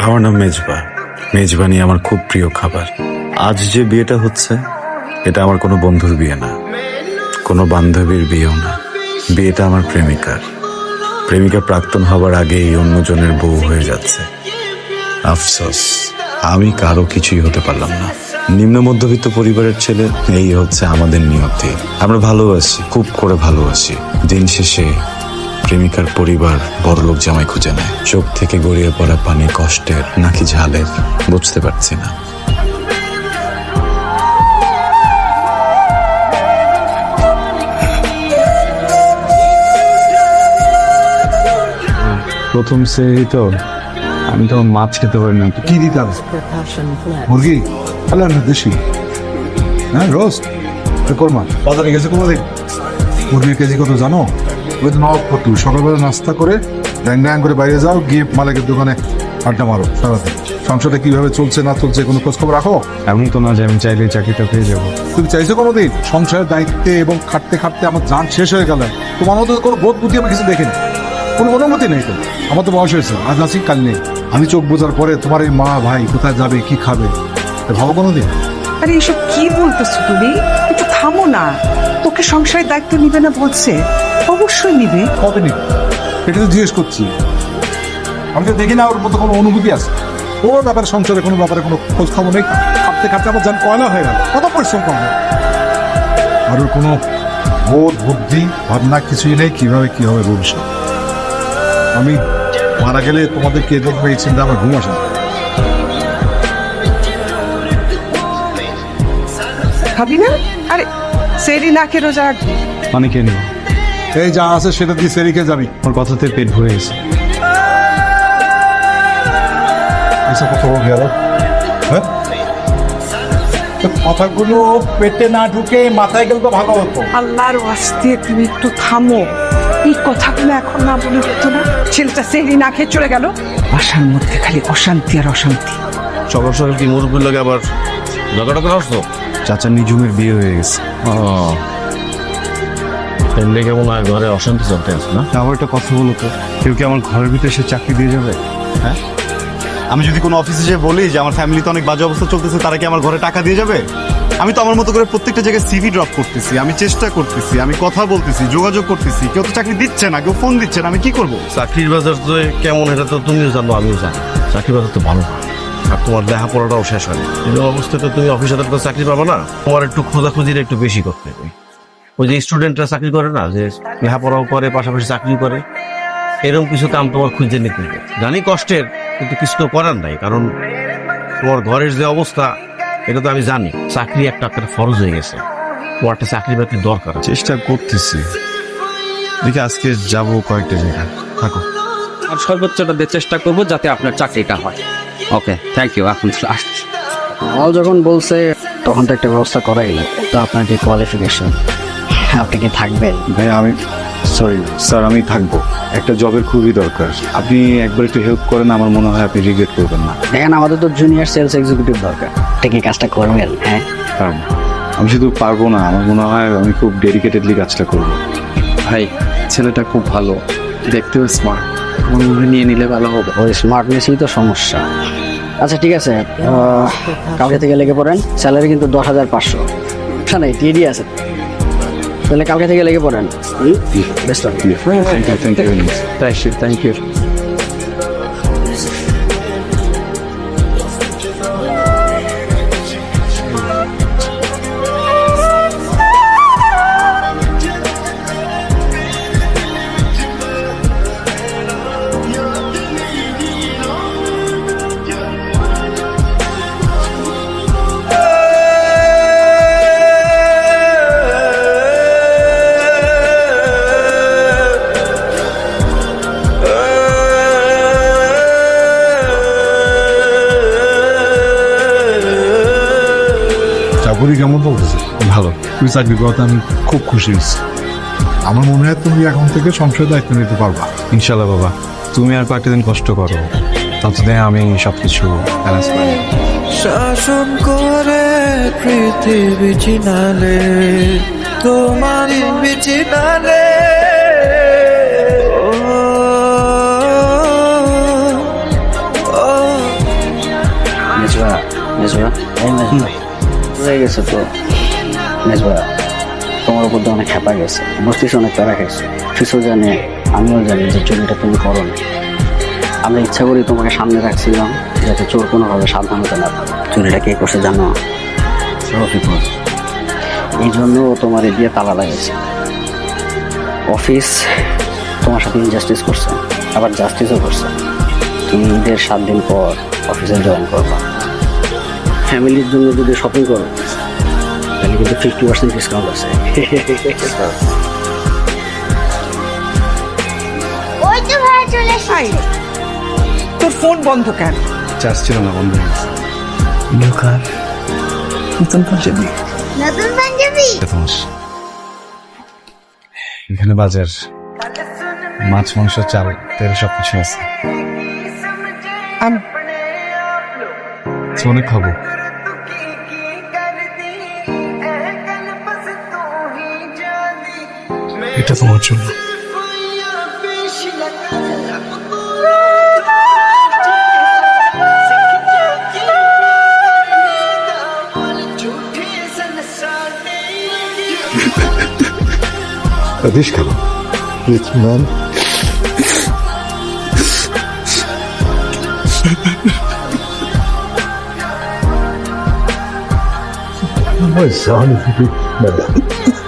আমার নাম মেজবা। মেজবানি আমার খুব প্রিয় খাবার। আজ যে বিয়েটা হচ্ছে, এটা আমার কোনো বন্ধুর বিয়ে না। কোনো বান্ধবীর বিয়েও না। বিয়েটা আমার প্রেমিকার। প্রেমিকা প্রাক্তন হবার আগেই অন্যজনের বউ হয়ে যাচ্ছে। আফসোস, আমি কারও কিছুই হতে পারলাম না। নিম্ন মধ্যবিত্ত পরিবারের ছেলে এই হচ্ছে আমাদের নিয়তি। আমরা ভালোবাসি খুব করে ভালোবাসি। দিন শেষে প্রেমিকার পরিবার বড়লোক জামাই খুঁজে নেয়। চোখ থেকে গড়িয়ে পড়া পানি কষ্টের নাকি ঝালের বুঝতে পারছি না। প্রথম সেই তো আমি তো মাছ খেতে পারি না। কি দিতাম মুরগি? তাহলে না দেশি হ্যাঁ রোস্ট কোরমা। বাজারে গেছে কোনোদিন মুরগির কেজি কত জানো? ওই তো নবাব ফটু সকালবেলা নাস্তা করে ড্যাং ড্যাং করে বাইরে যাও গিয়ে মালিকের দোকানে আড্ডা মারো সারাদিন। সংসারটা কীভাবে চলছে না চলছে কোনো খোঁজ খবর রাখো? এমন তো না যে আমি চাইলে চাকরিটা পেয়ে যাব। তুমি চাইছো কোনোদিন? সংসারের দায়িত্বে এবং খাটতে খাটতে আমার যান শেষ হয়ে গেল। তোমার মতো কোনো বোধ বুদ্ধি আমি কিছু দেখিনি। কোনো অনুমতি নেই তো? আমার তো বয়স হয়েছে আজ আছি কাল নেই। আমি চোখ বোঝার পরে তোমার এই মা ভাই কোথায় যাবে কি খাবে? তা ভাবো কোনোদিন? আরে এসব কি বলতেছো তুমি? একটু থামো না। তোকে সংসারের দায়িত্ব নিবে না বলছে। অবশ্যই নিবে। কবে নেই এটা তো জিজ্ঞেস করছি। আমি তো দেখি না ওর মতো কোনো অনুভূতি আছে। ওর ব্যাপারে সংসারে কোনো ব্যাপারে কোনো খোঁজ খবর নেই। খাটতে খাটতে আমার যান কয়লা হয়ে গেল। কত পরিশ্রম করবে আর ওর কোনো বোধ বুদ্ধি ভাবনা কিছুই নেই কীভাবে কি হবে ভবিষ্যৎ। আমি মারা গেলে তোমাদের কে দেখবে এই চিন্তা আমার ঘুম আসে না। খাবি না? আরে সেরি না খেয়ে রোজা রাখবি। মানে কে নেই এই যা আছে সেটা দিয়ে সেরিকে যাবি। ওর কথাতে পেট ভরে গেছে। এসব কথা বল গেল। হ্যাঁ? তো কথাগুলো পেটে না ঢুকে মাথায় গেলে তো ভালো হতো। আল্লাহর ওয়াস্তে তুমি একটু থামো। এই কথাগুলো এখন না বলে হতো না। ছেলেটা সেরি না খেয়ে চলে গেল। বাসার মধ্যে খালি অশান্তি আর অশান্তি। সকাল সকাল কি মুরব্বীর লোক আবার করে আসতো চাচা নিজুমের বিয়ে হয়ে গেছে। এমনি কেমন হয় ঘরে অশান্তি চলতে আছে না? আমার একটা কথা বলো তো। কেউ কি আমার ঘরের ভিতরে সে চাকরি দিয়ে যাবে? হ্যাঁ? আমি যদি কোনো অফিসে যেয়ে বলি যে আমার ফ্যামিলিতে অনেক বাজে অবস্থা চলতেছে তারা কি আমার ঘরে টাকা দিয়ে যাবে? আমি তো আমার মতো করে প্রত্যেকটা জায়গায় সিভি ড্রপ করতেছি আমি চেষ্টা করতেছি আমি কথা বলতেছি যোগাযোগ করতেছি। কেউ তো চাকরি দিচ্ছে না কেউ ফোন দিচ্ছে না আমি কি করব? চাকরির বাজার তো কেমন এটা তো তুমিও জানো আমিও জানি। চাকরির বাজার তো ভালো না। আর তোমার লেখাপড়াটাও শেষ হয়নি। এই অবস্থায় তো তুমি অফিসারের তো চাকরি পাবো না। তোমার একটু খোঁজাখুঁজির একটু বেশি করতে হবে। ওই যে স্টুডেন্টরা চাকরি করে না যে লেখাপড়াও করে পাশাপাশি চাকরি করে এরকম কিছু কাম তোমার খুঁজে নিতে হবে। জানি কষ্টের কিন্তু কিছু তো করার নাই কারণ তোমার ঘরের যে অবস্থা এটা তো আমি জানি। চাকরি একটা একটা ফরজ হয়ে গেছে। তোমার একটা চাকরি বাকরি দরকার চেষ্টা করতেছি। দেখি আজকে যাব কয়েকটা জায়গায়। থাকো। আর সর্বোচ্চটা দিয়ে চেষ্টা করব যাতে আপনার চাকরিটা হয়। ওকে থ্যাংক ইউ এখন আসছি। আমাল যখন বলছে তখন তো একটা ব্যবস্থা করাই তো আপনার যে কোয়ালিফিকেশন আপনি কি থাকবেন? ভাই আমি সরি স্যার আমি থাকব। একটা জবের খুবই দরকার। আপনি একবার একটু হেল্প করেন আমার মনে হয় আপনি রিগ্রেট করবেন না। দেখেন আমাদের তো জুনিয়র সেলস এক্সিকিউটিভ দরকার। আপনি কি কাজটা করবেন হ্যাঁ? পারব আমি শুধু পারব না আমার মনে হয় আমি খুব ডেডিকেটেডলি কাজটা করব। ভাই ছেলেটা খুব ভালো। দেখতেও স্মার্ট আমার মনে নিয়ে নিলে ভালো হবে। ওই স্মার্টনেসই তো সমস্যা। আচ্ছা ঠিক আছে। কালকে থেকে লেগে পড়েন। স্যালারি কিন্তু দশ হাজার পাঁচশো। হ্যাঁ নাই টিডি আছে। তাহলে কালকে থেকে লেগে পড়েন। Best thank you thank you চাকরি কেমন বলতেছে? ভালো। তুমি চাকরি করতে আমি খুব খুশি হয়েছি। আমার মনে হয় তুমি এখন থেকে সংসারের দায়িত্ব নিতে পারবা। ইনশাল্লাহ বাবা। তুমি আর কয়েকটা দিন কষ্ট করো। ততদিন আমি ব্যালেন্স করে নেব। শাসন করে পৃথিবী চিনালে তোমার বিচিতারে মেজবা মেজবা গেছে তো মেজবা তোমার উপর তো অনেক খেপা গেছে। বস্তিস অনেক প্যারা খাইছে। কিছু জানে, আমিও জানি যে চুরিটা তুমি করো না আমরা ইচ্ছা করি তোমাকে সামনে রাখছিলাম, যাতে চোর কোনোভাবে সাবধান হতে না চুরিটা কে করছে জানো? রফিকুল। এই জন্য তোমার এ দিয়ে তালা লাগিয়েছে। অফিস তোমার সাথে ইনজাস্টিস করছে, আবার জাস্টিসও করছে। তুমি ঈদের সাত দিন পর অফিসে জয়েন করবা। ফ্যামিলির জন্য যদি শপিং করো তাহলে কিন্তু ফিফটি পার্সেন্ট ডিসকাউন্ট আছে। ওই তো ভাড়া চলে এসেছে। তোর ফোন বন্ধ কেন? চার্জ ছিল না বন্ধ নতুন পাঞ্জাবি। নতুন পাঞ্জাবি? এখানে বাজার মাছ মাংস চাল তেল সব কিছু আছে আচ্ছা, অনেক খাব। এটা তোমার জন্য। Dish খাব It's man. 我想你。了